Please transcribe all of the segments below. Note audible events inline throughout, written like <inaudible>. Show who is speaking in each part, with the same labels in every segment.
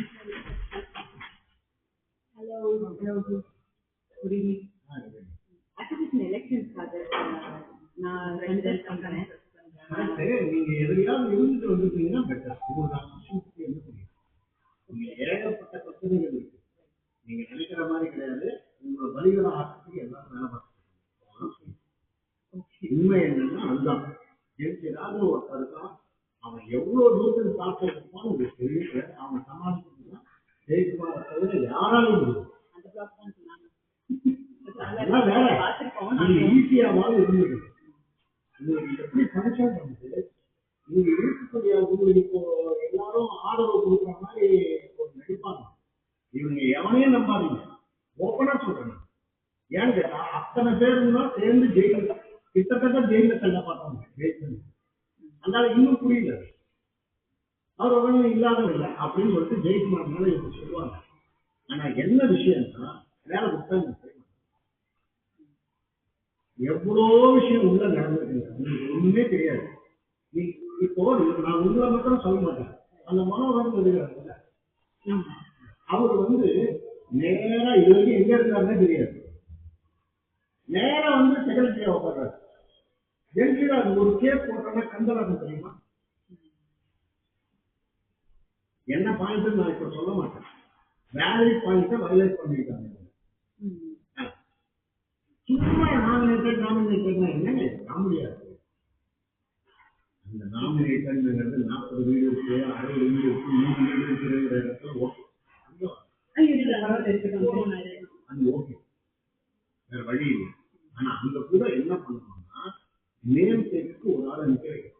Speaker 1: Hello, hello, good good evening. நான்.
Speaker 2: நீங்க எதுலயாவது இருந்துட்டு வந்திருக்கீங்கன்னா சுத்தி என்ன புரியும்? ஏகப்பட்ட பிரச்சனைகள் இருக்கு. நீங்க நினைக்கிற மாதிரி கிடையாது. உங்களை பலிகடா ஆக்கிறதுக்கு எல்லாரும் வேலை உண்மை என்னன்னா அதுதான் எனக்கு ஏதாவது இருக்கான் அவன் எவ்வளவு தூரத்தில் இருப்பான்னு உங்களுக்கு தெரியல அவன் சமாளிக்கிறதுனா ஜெயக்குமாரை தவிர யாராலும் முடியும்
Speaker 1: அந்த block தான் சொன்னாங்க. <laughs>
Speaker 2: அதெல்லாம் வேற.
Speaker 1: பார்த்திருக்கோம்.
Speaker 2: நீங்க ஈஸியாவது இருந்தது. உங்களுக்கு எப்படி இருக்கக்கூடிய உங்களுக்கு இப்போ எல்லாரும் ஆதரவு கொடுக்குற மாதிரி ஒரு நடிப்பாங்க. இவங்க எவனையும் நம்பாதீங்க. ஓப்பனா சொல்றேன். ஏன்னு அத்தனை பேருன்னா சேர்ந்து ஜெயில கிட்டத்தட்ட ஜெயில தள்ள பார்த்தாங்க ஜெயிச்சு அதனால இன்னும் புரியல. அவர் ஒன்றும் இல்லாதவங்க இல்லை அப்படின்னு சொல்லிட்டு ஜெயக்குமார் மேல இவங்க சொல்லுவாங்க. ஆனா என்ன விஷயம்னா வேலை புத்தகம் எவ்வளோ விஷயம் உள்ள நடந்திருக்கு. ஒண்ணுமே தெரியாது. நீ இப்போ நான் உங்களை மட்டும் சொல்ல மாட்டேன். அந்த மனோகரன் இருக்கிறாங்கல்ல அவர் வந்து நேரா இது வரைக்கும் எங்க இருக்காருன்னே தெரியாது. நேரா வந்து செக்ரட்டரியா உட்கார்றாரு. ஜென்சிலா ஒரு கேஸ் போட்டோம்னா கந்தலாட்டம் தெரியுமா? என்ன பாயிண்ட் நான் இப்ப சொல்ல மாட்டேன். வேலிட் பாயிண்ட்டை வயலேட் பண்ணிருக்காங்க
Speaker 1: ம்.
Speaker 2: சும்மா நாமினேட்டட் நாமினேட்டட்னா என்னங்க காமெடியா இருக்கு. அந்த நாமினேட்டட்ங்கிறது நாற்பது வீடு இருக்கு அறுபது வீடு இருக்கு நூறு வீடு இருக்கிற இடத்துல ஓகே
Speaker 1: ஐயோ, இல்ல, பரவாயில்ல, இருக்கட்டும். திரும்ப நான் இருக்கேன்.
Speaker 2: அது ஓகே வேற வழி இல்லை ஆனா அங்க கூட என்ன பண்ணணும்னா நேம் தேர்வுக்கு ஒரு ஆளை நிக்க வைக்கணும்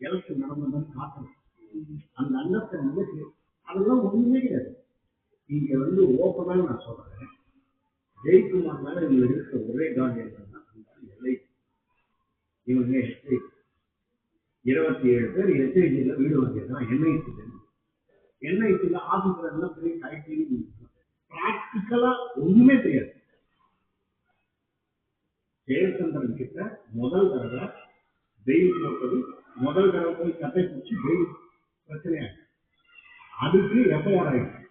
Speaker 2: எலெக்ஷன் நடந்ததுன்னு காட்டணும் அந்த அண்டர்ஸ்டாண்டிங் அதெல்லாம் ஒண்ணுமே கிடையாது இங்க வந்து ஓப்பனா நான் சொல்றேன் ஜெயக்குமார் மேல இவங்க இருக்கிற ஒரே காண்ட் என்னன்னா அந்த எல்லை இவங்க எஸ்ஐ இருபத்தி ஏழு பேர் எஸ்ஐஜியில் வீடு வாங்கியிருக்கான் என்ஐசி என்ஐசியில் ஆசிரியர்லாம் பெரிய ஐடி ப்ராக்டிக்கலா ஒண்ணுமே தெரியாது. ஜெயச்சந்திரன் கிட்ட முதல் தடவை வெயில் போட்டது முதல் தடவை போய் கட்டை பிடிச்சி வெயில் பிரச்சனையாச்சு அதுக்கு எஃப்ஐஆர் ஆயிடுச்சு.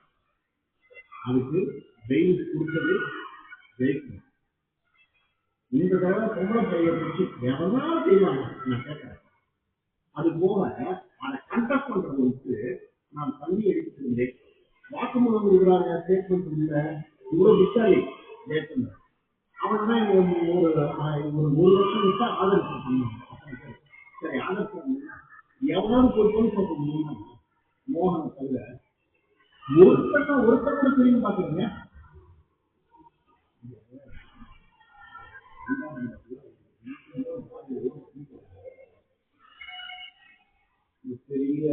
Speaker 2: அதுக்கு வெயில் கொடுத்தது ஜெயிக்கணும் இந்த தடவை பொம்பளை பைய பிடிச்சி எவ்வளவு செய்வாங்க நான் கேட்கிறேன். அது போக அதை கண்டக்ட் பண்றது வந்து நான் தள்ளி எடுத்துருந்தேன் வாக்குமூலம் கொடுக்குறாங்க ஸ்டேட்மெண்ட் இல்லை. இவ்வளவு விசாரி ஜெயச்சந்திரன் அவன் தான் ஒரு ஒரு ஒரு வருஷம் விட்டா ஆதரவு பண்ணுவாங்க. சரி ஆதரவு எவ்வளவு போய் போய் சொல்றீங்க மோகனை தவிர. ஒருத்தன ஒருத்தர் கூட திரும்பி பாக்குறீங்க பெரிய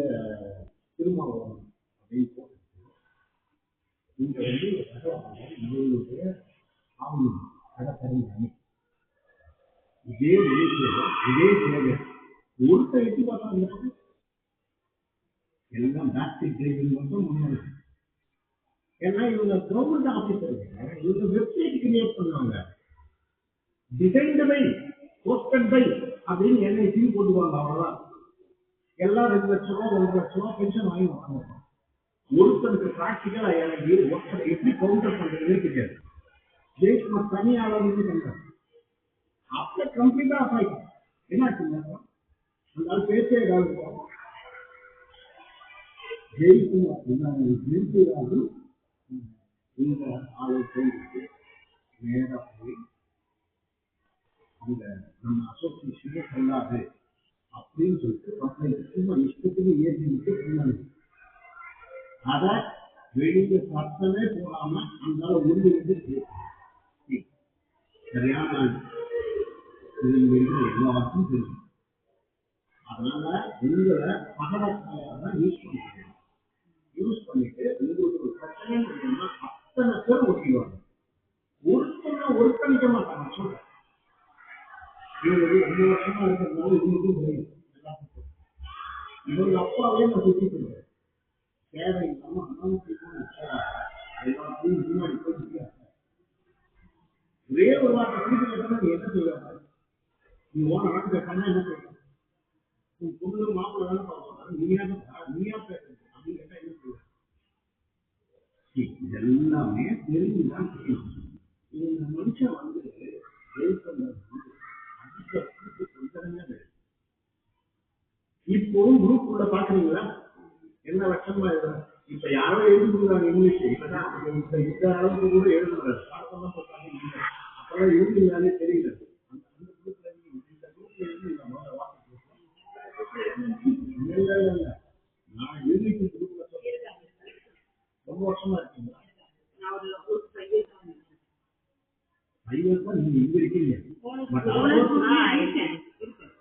Speaker 2: திருமாவளவன் அப்படின்னு இங்க வந்து இருபது கடற்கரை இதே இதே சேவை ஒருத்தர் எட்டி பார்த்தா எல்லாம் டிரைவிங் மட்டும் முன்னாடி ஏன்னா இவங்க கவர்மெண்ட் ஆபீசர் இவங்க வெப்சைட் கிரியேட் பண்ணுவாங்க டிசைன்டு பை போஸ்டட் பை அப்படின்னு என்ஐசி போட்டுவாங்க அவ்வளவுதான். எல்லாம் ரெண்டு லட்ச ரூபா ஒரு லட்ச ரூபா பென்ஷன் வாங்கி வாங்க ஒருத்தனுக்கு பிராக்டிக்கலா இறங்கி ஒருத்தர் எப்படி கவுண்டர் பண்றதுன்னு தெரியாது. ஜெயக்குமார் தனியாளர் பண்றாரு. அப்ப கம்ப்ளீட்டா ஆஃப் ஆயிடும். என்னாச்சுங்க அந்த ஆள் பேசே ஏதாவது இருக்கா? ஜெயக்குமார் என்ன நிறுத்தியாவது இந்த ஆளை கைவிட்டு நேரா போய் அந்த நம்ம அசோசியேஷனே சொல்லாது அப்படின்னு சொல்லிட்டு கம்ப்ளைண்ட் சும்மா இஷ்டத்துக்கு ஏற்றி விட்டு சொன்னாங்க அதை வெளியில சத்தமே போடாம அந்த உறுதி சரியான இது எல்லாருக்கும் தெரியும் அதனால உங்களை பகவத்காயாக யூஸ் பண்ணிக்கிறேன் யூஸ் பண்ணிட்டு உங்களுக்கு ஒரு பிரச்சனை அத்தனை பேர் ஒட்டிடுவாங்க ஒருத்தனை ஒருத்தனிக்க மாட்டாங்க. சொல்றேன் இவங்க வருஷமா இருக்கிறதுனால தெரியும் அப்பாவே நான் சுத்தி தேவை இல்லாம எல்லாத்தையும் முன்னாடி போய் ஒரே ஒரு வார்த்தை திருப்பி கேட்டா நீ என்ன நீ ஓன என்ன உன் பொண்ணு மாப்பிள்ளை வேலை பார்ப்பாங்க. நீயா நீயா பேசுறது அப்படின்னு கேட்டா என்ன செய்வாங்க இது எல்லாமே தெரிஞ்சுதான் செய்யணும். இந்த மனுஷன் வந்து வந்து அதிக கூட்டு கொஞ்சமே கிடையாது. இப்போவும் குரூப் உள்ள பாக்குறீங்களா என்ன லட்சமா எழுதுறாங்க இப்ப யாரோ எழுதி கொடுக்குறாங்க இங்கிலீஷ் இப்பதான் இப்ப இந்த அளவுக்கு கூட எழுதுறாரு பாடத்தெல்லாம் போட்டாங்க அப்பெல்லாம் தெரியல அந்த அந்த குரூப்ல இந்த குரூப்ல இருந்து இந்த முதல்ல வாட்ஸ்அப் குரூப்ல இல்ல இல்ல இல்ல நான் எழுதிட்டு குரூப்ல சொல்றேன் ரொம்ப வருஷமா இருக்கீங்களா
Speaker 1: நான் ஒரு ஒரு five years ஆகுது.
Speaker 2: ஐவர்ஸ் தான் நீங்க இங்க இருக்கீங்க பட்
Speaker 1: ஆ, இருக்கேன், இருக்கேன்.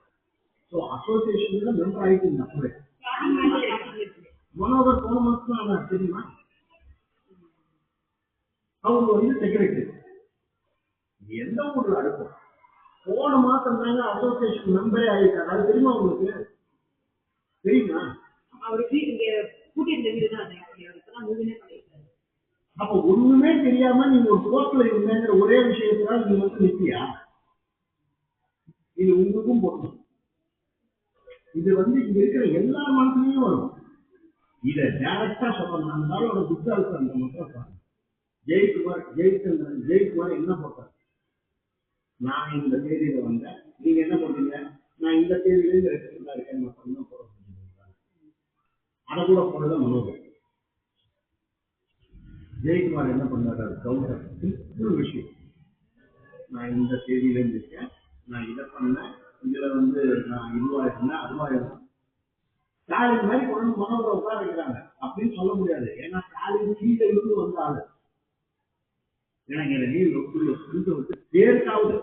Speaker 2: ஸோ அசோசியேஷன்ல மெம்பர் ஆயிட்டீங்க அப்பவே
Speaker 1: Starting வந்து எனக்கு இருக்கு.
Speaker 2: மனோகர் போன ஆனார் தெரியுமா? அவங்க வந்து செக்ரட்டரி எந்த ஊர்ல அடுப்போம் போன மாசம் தாங்க அசோசியேஷன் மெம்பரே ஆயிட்டாரு. அது தெரியுமா உங்களுக்கு? தெரியுமா?
Speaker 1: அவரு வீடு இங்க வீடு தான்.
Speaker 2: அப்ப ஒண்ணுமே தெரியாம நீங்க ஒரு போஸ்ட்ல இருந்தேங்கிற ஒரே விஷயத்துல நீங்க வந்து நிப்பியா இது உங்களுக்கும் பொருந்தும். இது வந்து இங்க இருக்கிற எல்லா மனசுலயும் வரும். இத டேரக்டா சொல்லணும் நம்மளோட புத்தாளுக்கு அந்த மட்டும் பாருங்க ஜெயக்குமார் ஜெயச்சந்திரன் ஜெயக்குமார் என்ன போட்டார்? நான் இந்த தேதியில வந்தேன். நீங்க என்ன பண்றீங்க நான் இந்த தேதியில இந்த ரெஸ்டாரண்ட்ல இருக்கேன். மட்டும் தான் போட முடியும் அதை கூட போடல மனோகர். ஜெயக்குமார் என்ன பண்ணாரு? அது கவுண்டர் சிம்பிள் விஷயம். நான் இந்த தேதியில இருந்து இருக்கேன் நான் இதை பண்ணேன். இதுல வந்து நான் இதுவா இருந்தேன் அதுவா இருந்தேன் ஸ்டாலின் மாதிரி கொண்டு வந்து உட்கார வைக்கிறாங்க. அப்படின்னு சொல்ல முடியாது. ஏன்னா ஸ்டாலின் கீழே இருந்து வந்த ஆளு. எனக்கு இந்த பேருக்காவது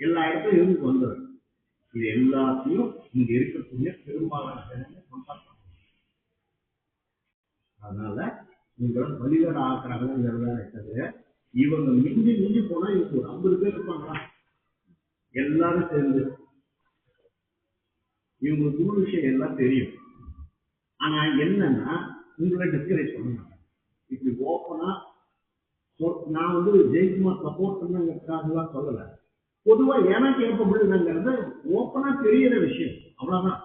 Speaker 2: எல்லா இடத்துலயும் இருந்து வந்தது இது எல்லாத்தையும் இங்க இருக்கக்கூடிய பெரும்பாலான ஜனங்க அதனால உங்களை வழிகாட ஆக்குறாங்கிறதா தவிர இவங்க மிஞ்சி மிஞ்சி போனா இவங்க ஒரு ஐம்பது பேர் இருப்பாங்களா? எல்லாரும் சேர்ந்து இவங்க ஊர் விஷயம் எல்லாம் தெரியும். ஆனா என்னன்னா உங்களை டிஸ்கரேஜ் பண்ண இப்படி ஓப்பனா நான் வந்து ஜெயக்குமார் சப்போர்ட் பண்ணுங்கிறதுக்காகலாம் சொல்லல. பொதுவா எனக்கு ஏற்படுதுங்கிறது ஓப்பனா தெரியிற விஷயம். அவ்வளவுதான்.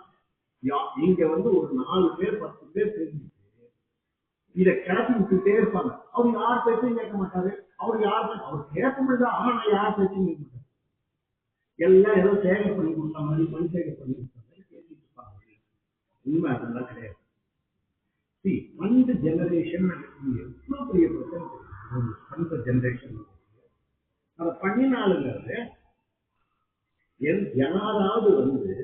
Speaker 2: யா- இங்க வந்து ஒரு நாலு பேர் பத்து பேர் தெரிஞ்சு இதை கிளப்பி விட்டுட்டே இருப்பாங்க. அவர் யார் பேச்சையும் கேட்க மாட்டாரு. அவர் யார் அவர் கேட்க முடியாது ஆனா நான் யார் பேச்சையும் கேட்க மாட்டாரு எல்லாம் ஏதோ சேகர் பண்ணி கொடுத்த மாதிரி மண் சேகர் பண்ணி கொடுத்த மாதிரி பேசிட்டு இருப்பாங்க உண்மை அதெல்லாம் கிடையாது சி அந்த ஜெனரேஷன் எவ்வளோ பெரிய பிரச்சனை அந்த ஜெனரேஷன் அதை பண்ணினாலுங்கிறது யாராவது வந்து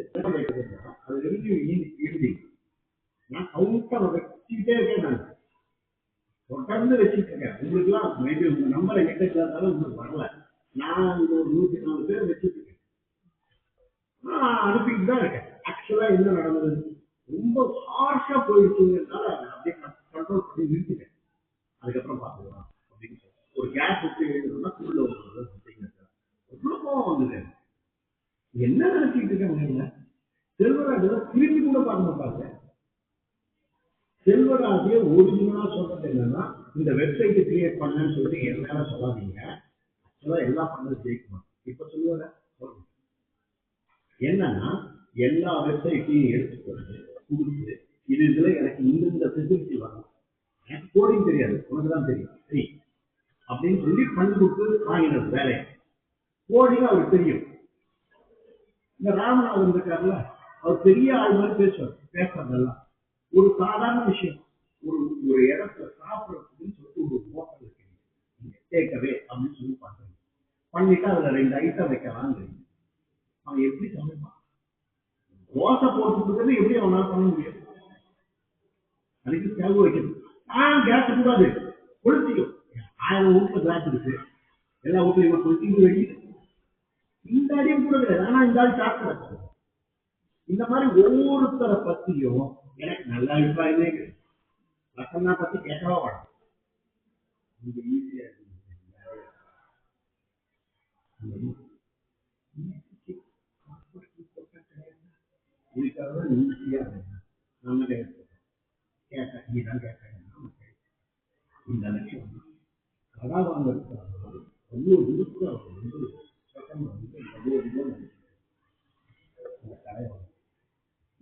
Speaker 2: அது எழுதி இறுதி நான் கவுண்டர் வச்சுக்கிட்டே இருக்கேன் நான். தொடர்ந்து வச்சுட்டு இருக்கேன். உங்களுக்குலாம் மேபி உங்க நம்பரை எங்கிட்ட இருந்தாலும் உங்களுக்கு வரல. நான் ஒரு நூத்தி நாலு பேர் வச்சுட்டு இருக்கேன். நான் அனுப்பிட்டு தான் இருக்கேன். ஆக்சுவலா என்ன நடந்தது ரொம்ப ஹார்ஷா போயிடுச்சுங்கிறதுனால அதை அப்படியே கண்ட்ரோல் பண்ணி நிறுத்திட்டேன். அதுக்கப்புறம் பார்த்துக்கலாம் அப்படின்னு சொல்லி ஒரு கேஸ் விட்டு எழுதணும்னா உள்ள ஒரு அப்படிங்கிறது எவ்வளவு கோவம் வந்தது என்ன நினைச்சிட்டு இருக்காங்க செல்வராஜ் திரும்பி கூட பார்க்க மாட்டாங்க. செல்வராஜே ஒரிஜினலா சொல்றது என்னன்னா இந்த வெப்சைட்டை கிரியேட் பண்ணேன்னு சொல்லிட்டு என் சொல்லாதீங்க. ஆக்சுவலா எல்லாம் பண்ணது ஜெயிக்குமா இப்ப சொல்லுவாங்க சொல்லுங்க என்னன்னா எல்லா வெப்சைட்டையும் எடுத்துக்கிறது கொடுத்து இது இதுல எனக்கு இந்த ஃபெசிலிட்டி வரணும் எனக்கு கோடிங் தெரியாது. உனக்கு தான் தெரியும். சரி. அப்படின்னு சொல்லி பண்ணி கொடுத்து வாங்கினது வேலையை கோடிங் அவருக்கு தெரியும். இந்த ராமநாதன் இருக்காருல்ல அவர் பெரிய ஆள் மாதிரி பேசுவார். பேசுறதெல்லாம். ஒரு சாதாரண விஷயம். ஒரு ஒரு இடத்துல சாப்பிடறதுன்னு சொல்லிட்டு ஒரு ஹோட்டல் நீங்க டேக்கவே அப்படின்னு சொல்லி பண்றீங்க. பண்ணிட்டு அதுல ரெண்டு ஐட்டம் வைக்கலாங்கிறீங்க அவன் எப்படி சமைப்பான் தோசை போட்டுக்கிறது எப்படி அவனால பண்ண முடியும்? அதுக்கு ஸ்டவ் வைக்கணும். ஆ கேஸ் கூடாது. கொளுத்திக்கும் ஆயிரம் வீட்டுல கிளாஸ் இருக்கு. எல்லா வீட்லயும் கொளுத்தி இது வெடி இந்த அடியும் கூட கிடையாது ஆனா இந்த ஆள் சாப்பிட இந்த மாதிரி ஒவ்வொருத்தரை பத்தியும் எனக்கு நல்ல அபிப்பிராயமே கிடையாது லட்சணா பத்தி கேட்கவா வேணும். இது ஈஸியா இருக்கு. இதுக்காக ஈஸியா நம்ம கேட்க கேட்ட நீதான் கேட்ட இந்த லட்சம் கடா வாங்கறதுக்காக அவ்வளோ அவர் வந்து சட்டம் வந்து அந்த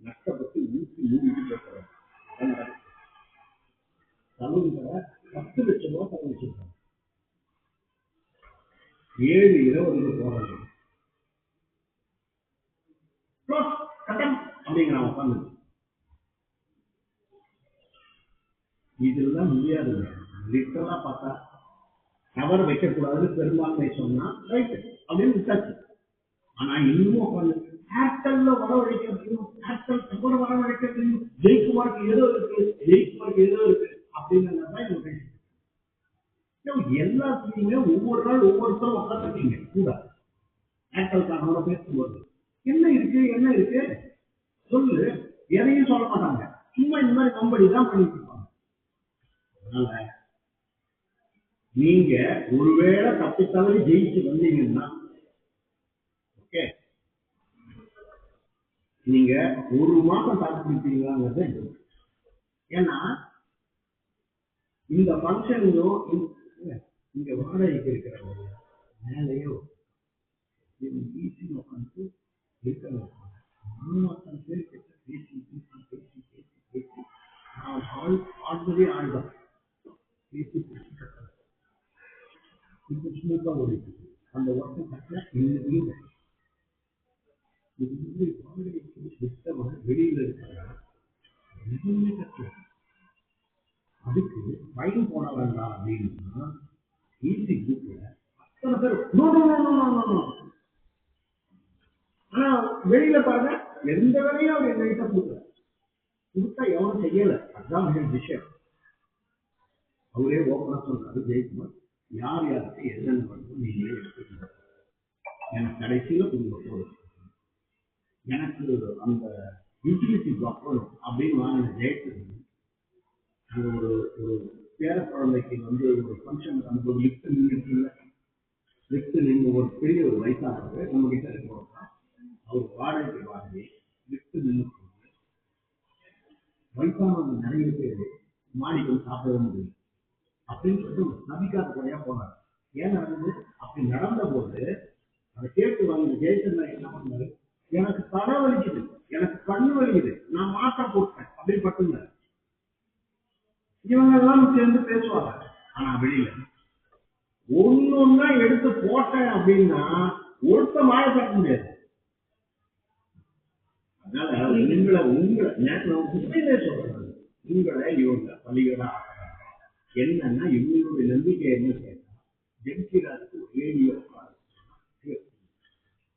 Speaker 2: நஷ்டப்பட்டு ஊற்றி மூடிட்டு பேசுறாங்க சலூன்களை பத்து லட்சம் ரூபாய் தர வச்சிருக்காங்க ஏழு இருபதுக்கு போறாங்க அப்படிங்கிறான் உட்காந்து இதெல்லாம் முடியாதுங்க லிட்டரலா பார்த்தா டவர் வைக்கக்கூடாதுன்னு பெரும்பான்மை சொன்னா ரைட்டு அப்படின்னு விட்டாச்சு. ஆனா இன்னும் உட்காந்து ஏர்டெல்ல வரவழைக்க முடியும் ஏர்டெல் டவர் வரவழைக்க முடியும் ஏதோ இருக்கு ஜெயக்குமாருக்கு ஏதோ இருக்கு அப்படின்னு தான் இவங்க எல்லாத்தையுமே ஒவ்வொரு நாள் ஒவ்வொருத்தரும் உட்காந்துருக்கீங்க கூட. ஏர்டெல் காரணோட பேசும்போது. என்ன இருக்கு என்ன இருக்கு? சொல்லு. எதையும் சொல்ல மாட்டாங்க. சும்மா இந்த மாதிரி கம்பெனி தான் பண்ணிட்டு இருப்பாங்க. அதனால நீங்க ஒருவேளை தப்பி தவறி ஜெயிச்சு வந்தீங்கன்னா ஓகே நீங்க ஒரு மாசம் தாக்குப்பிடிப்பீங்களாங்கிறத ஏன்னா இந்த ஃபங்க்ஷனும் இங்க வாடகைக்கு இருக்கிறவங்க மேலேயோ உட்காந்து இருக்கிறவங்க பேசி பேசி பேசி பேசி பேசி நான் ஆள் ஆள்தான் பேசி பேசி இப்போ ஓடிட்டு அந்த ஒர்க்கை கட்டினா இன்னும் இது வந்து வெளியில இருக்கிறதா எதுவுமே கட்டல அதுக்கு பயன் போட வேண்டாம் அப்படின்னா ஈஸி குரூப்ல அத்தனை பேர் no no no no no no ஆனா வெளியில பாருங்க. எந்த வேலையும் அவர் எங்ககிட்ட கொடுக்கல. கொடுத்தா எவனும் செய்யல. அதுதான் விஷயம். அவரே ஓப்பனா சொல்றாரு ஜெயக்குமார் யார் யாருக்கு என்னென்ன வேணுமோ நீங்களே எடுத்துக்கணும் எனக்கு கடைசியில கொடுங்க போதும் எனக்கு அந்த யூட்டிலிட்டி பிளாக் அப்படின்னு வாங்கின ஜெயக்குமார் அங்க ஒரு ஒரு பேர குழந்தைக்கு வந்து ஒரு ஃபங்க்ஷன் அந்த ஒரு லிஃப்ட் நின்றுட்டு லிஃப்ட் நின்று ஒரு பெரிய ஒரு வயசானவர் நம்ம கிட்ட இருக்கிறோம் அவர் வாடகைக்கு வாங்கி விட்டு நின்று வயசானவங்க நிறைய பேர் மாடிக்கு வந்து சாப்பிடவே முடியும் அப்படின்னு சொல்லிட்டு நம்பிக்காத குறையா போனார். ஏன் நடந்தது? அப்படி நடந்த போது அதை கேட்டு வாங்கின ஜெயச்சந்திரன் என்ன பண்ணாரு? எனக்கு தலை வலிக்குது எனக்கு கண்ணு வலிக்குது நான் மாத்திரை போட்டேன் அப்படி பட்டுங்க. இவங்க எல்லாம் சேர்ந்து பேசுவாங்க. ஆனா வெளியில ஒன்னொன்னா எடுத்து போட்டேன் அப்படின்னா ஒருத்த மாய காட்ட முடியாது. அதனால உங்களை உங்களை நான் உண்மையிலே சொல்றேன். உங்களை இவங்க பலிகளா என்னன்னா இவங்களுடைய நம்பிக்கை என்ன கேட்டா ஜெயிக்கிறாருக்கு ரேடியோ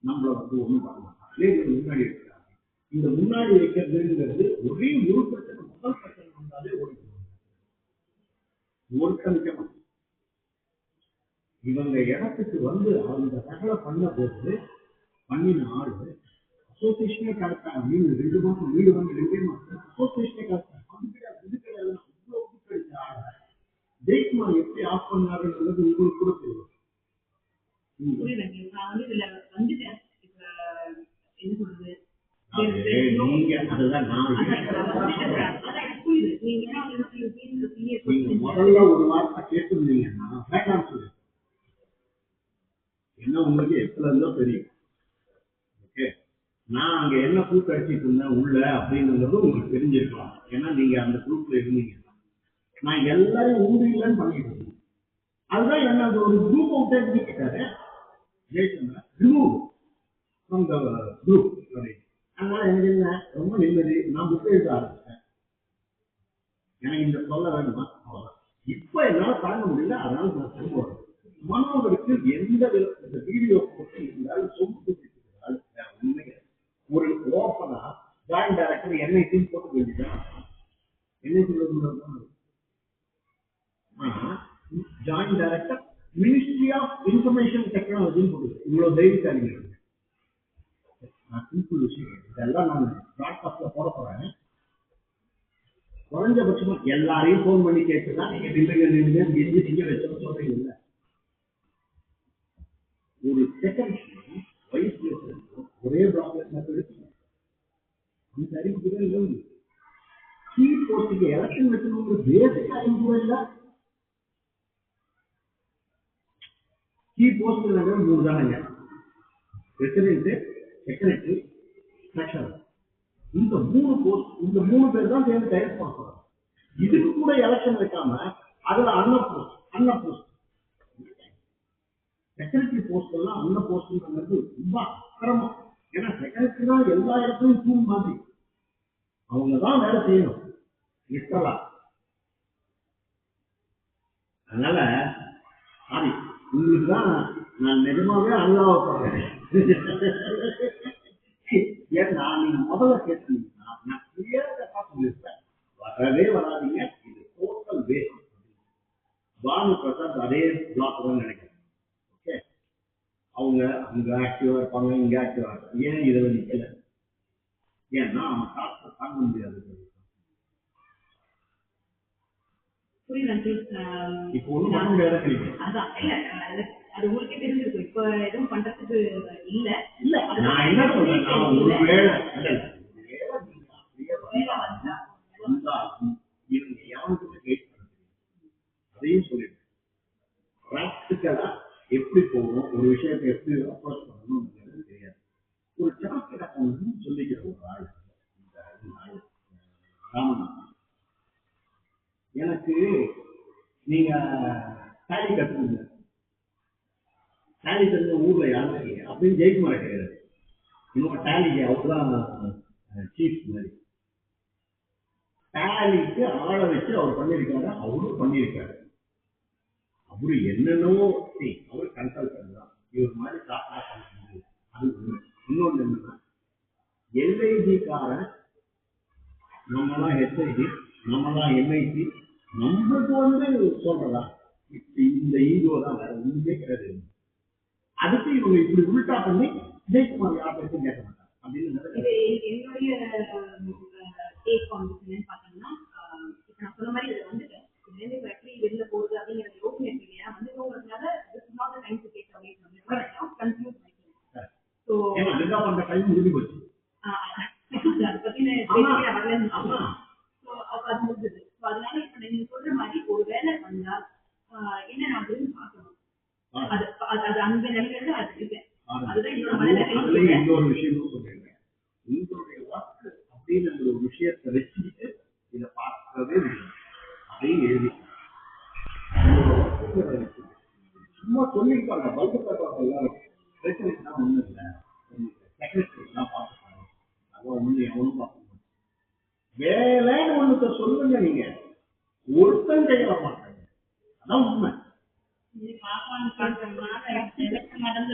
Speaker 2: நம்மள வந்து ஒண்ணும் பண்ண மாட்டாங்க. ரேடியோ முன்னாடி வைக்கிறாங்க இந்த முன்னாடி வைக்கிறதுங்கிறது ஒரே ஒரு பிரச்சனை முதல் பிரச்சனை வந்தாலே ஓடி ஒருத்தனுக்கு இவங்க இடத்துக்கு வந்து அந்த தகவலை பண்ண போது பண்ணின ஆளு அசோசியேஷனே கரெக்டாக வீடு ரெண்டு மாசம் வீடு வந்து ரெண்டே மாசம் அசோசியேஷனே கரெக்டாக அது கிடையாது இது கிடையாது அவ்வளோ கூப்பிட்டு ஆள ஜெயக்குமார் எப்படி ஆஃப் பண்ணாருன்றது உங்களுக்கு கூட தெரியும் ம்.
Speaker 1: புரியல நான் வந்து இதுல வந்துட்டேன் இப்ப என்ன சொல்றது
Speaker 2: அது நீங்க அதுதான் நான்
Speaker 1: அதான் அதான் எனக்கு புரியுது நீங்க என்ன வந்து
Speaker 2: நீங்க
Speaker 1: சீரியஸ்
Speaker 2: முதல்ல ஒரு வார்த்தை கேட்டிருந்தீங்கன்னா வேண்டாம் சொல்லு என்ன உங்களுக்கு எப்பல இருந்தோ தெரியும் ஓகே நான் அங்க என்ன கூட்டு அடிச்சிட்டு இருந்தேன் உள்ள அப்படிங்கிறது உங்களுக்கு தெரிஞ்சிருக்கலாம் ஏன்னா நீங்க அந்த குரூப்ல இருந்தீங்க நான் எல்லாரையும் உண்டு இல்லைன்னு பண்ணிட்டு அதுதான் என்ன அது ஒரு குரூப் அவுட்டே கேட்டாரு. ரிமூவ் ஃப்ரம் த குரூப் அதனால எனக்கு என்ன? ரொம்ப நிம்மதி. நான் புக் எழுத ஆரம்பிச்சேன் எனக்கு இந்த சொல்ல வேண்டுமா அவ்வளவுதான். இப்ப என்னால தாங்க முடியல. அதனால நான் திரும்ப வரேன். எந்த வித- இந்த வீடியோ போட்டு இருந்தாலும் சொம்பு பிடிச்சிருந்தால் ஒரு ஓப்பனா ஜாயிண்ட் டைரக்டர் என்ஐடி போட்டு வேண்டியதான் NIT join director ministry of information டெக்னாலஜின்னு போடுது இவ்வளவு தைரியசாலிங்க நான் சிம்பிள் விஷயம் இதெல்லாம் நான் ப்ராட்காஸ்ட்ல போட போறேன். குறைஞ்சபட்சமா எல்லாரையும் ஃபோன் பண்ணி கேட்டுதான் நீங்க நில்லுங்க நில்லுங்க நெஞ்சு நீங்க வச்சோம் சொல்றீங்க இல்ல. ஒரு செகண்ட் வயசுல ஒரே ப்ராப்ளம் அந்த அறிவு கூட இல்லை. கீ போஸ்டுக்கு எலெக்ஷன் வைக்கணுங்கிற பேசிக் அறிவு கூட கீ போஸ்ட் மூணு தானங்க. பிரசிடென்ட் செக்ரட்டரி ட்ரெஷரர் இந்த மூணு போஸ்ட் இந்த மூணு பேர் தான் சேர்ந்து டைரக்ட் பண்ண இதுக்கு கூட எலெக்ஷன் வைக்காம அதுல அன்ன போஸ்ட் அன்ன போஸ்ட் செக்ரட்டரி போஸ்ட் எல்லாம் அன்ன போஸ்ட்ங்கிறது ரொம்ப அக்கிரமம். ஏன்னா செக்ரட்டரி தான் எல்லா இடத்துலையும் தூண் மாதிரி. அவங்க தான் வேலை செய்யணும். லிட்டரலா அதனால சாரி உங்களுக்கு தான் நான் நிஜமாவே அனுதாபப்படுறேன் ஏன்னா நீங்க முதல்ல கேட்டீங்கன்னா நான் கிளியர் கட்டா சொல்லியிருப்பேன். வரவே வராதீங்க. இது டோட்டல் வேஸ்ட் பானு பிரசாத் அதே பிளாக் தான் நினைக்கிறேன். ஓகே அவங்க அங்க ஆக்டிவா இருப்பாங்க இங்க ஆக்டிவா இருப்பாங்க. ஏன் இதுல நிக்கல? ஏன்னா அவன் காசை தாங்க முடியாது.
Speaker 1: ஆஹ்
Speaker 2: இப்போ ஒண்ணும் பண்ண முடியாத
Speaker 1: அதான் இல்ல அது உங்களுக்கே தெரிஞ்சிருக்கும். இப்ப எதுவும் பண்றதுக்கு இல்ல.
Speaker 2: இல்ல நான் என்ன சொல்றேன் ஒருவேளை இல்ல,
Speaker 1: வந்தா
Speaker 2: வந்தா அதையும் ப்ராக்டிக்கலா எப்படி போகணும்? ஒரு விஷயத்தை எப்படி அப்ரோச் பண்ணணும்ங்கிறது தெரியாது. ஒரு அக்கௌண்ட் சொல்லிக்கிற ஒரு ஆள் ராமநாதன். எனக்கு நீங்க தாலி கட்டுங்க. தாலி கட்டுற ஊர்ல யாரும் இல்லை அப்படின்னு ஜெயக்குமார் கிடையாது இன்னும் டாலிக்கு அவர் தான் சீஃப் மாதிரி. டேலிக்கு ஆளை வச்சு அவர் பண்ணியிருக்காரு அவரும் பண்ணியிருக்காரு. அவரு என்னென்னவோ சரி அவரு கன்சல்டன் தான் இவர் மாதிரி சாப்பிட்டா பண்ண அது இன்னொன்று என்னன்னா எல்ஐஜி காரன் நம்மலாம் ஹெச்ஐடி நம்மலாம் என்ஐசி நம்மளுக்கு வந்து சொல்றதா? இந்த ஈகோ தான் வேற ஒண்ணுமே கிடையாது. அதுக்கு இவங்க இப்படி உள்டா பண்ணி ஜெயக்குமார் யார் பேசும் கேட்க மாட்டாங்க. அப்படின்னு
Speaker 1: என்னுடைய டேக் ஆன் பாத்தீங்கன்னா இப்ப நான் சொன்ன மாதிரி இது வந்துட்டு இதுல இருந்து இப்ப எப்படி வெளில போகுது அப்படிங்கிற யோசனை இருக்கு இல்லையா? not the time to take away from it. Right now continue பண்ணிக்கலாம் ஸோ
Speaker 2: ஏன்னா லிங்கா பண்ற டைம் முடிஞ்சு போச்சு.
Speaker 1: அதை பத்தின
Speaker 2: ஆமா.
Speaker 1: அது முடிஞ்சது ஸோ அதனால இப்ப நீங்க சொல்ற மாதிரி ஒரு வேலை வந்தா என்ன நடக்குதுன்னு பார்க்கணும். அது அது அந்த நிலையில அது இருக்கேன் அதுதான் என்னோட
Speaker 2: அதுலயும்
Speaker 1: மனநிலை
Speaker 2: இன்னொரு விஷயமும் சொல்லிடுறேன் உங்களுடைய ஒர்க் அப்படின்னு ஒரு விஷயத்தை வச்சுக்கிட்டு இதை பார்க்கவே முடியும் அதையும் எழுதி. சும்மா சொல்லியிருப்பாங்க பல்பு தருவாங்க எல்லாரும். பிரச்சனைனா ஒண்ணும் இல்லை. தான் பார்த்துப்பாங்க. அதான் வேலைன்னு ஒண்ணுத்த சொல்லுங்க நீங்க. ஒருத்தன் கையில மாட்டாங்க. அதான் உண்மை.
Speaker 1: நடந்த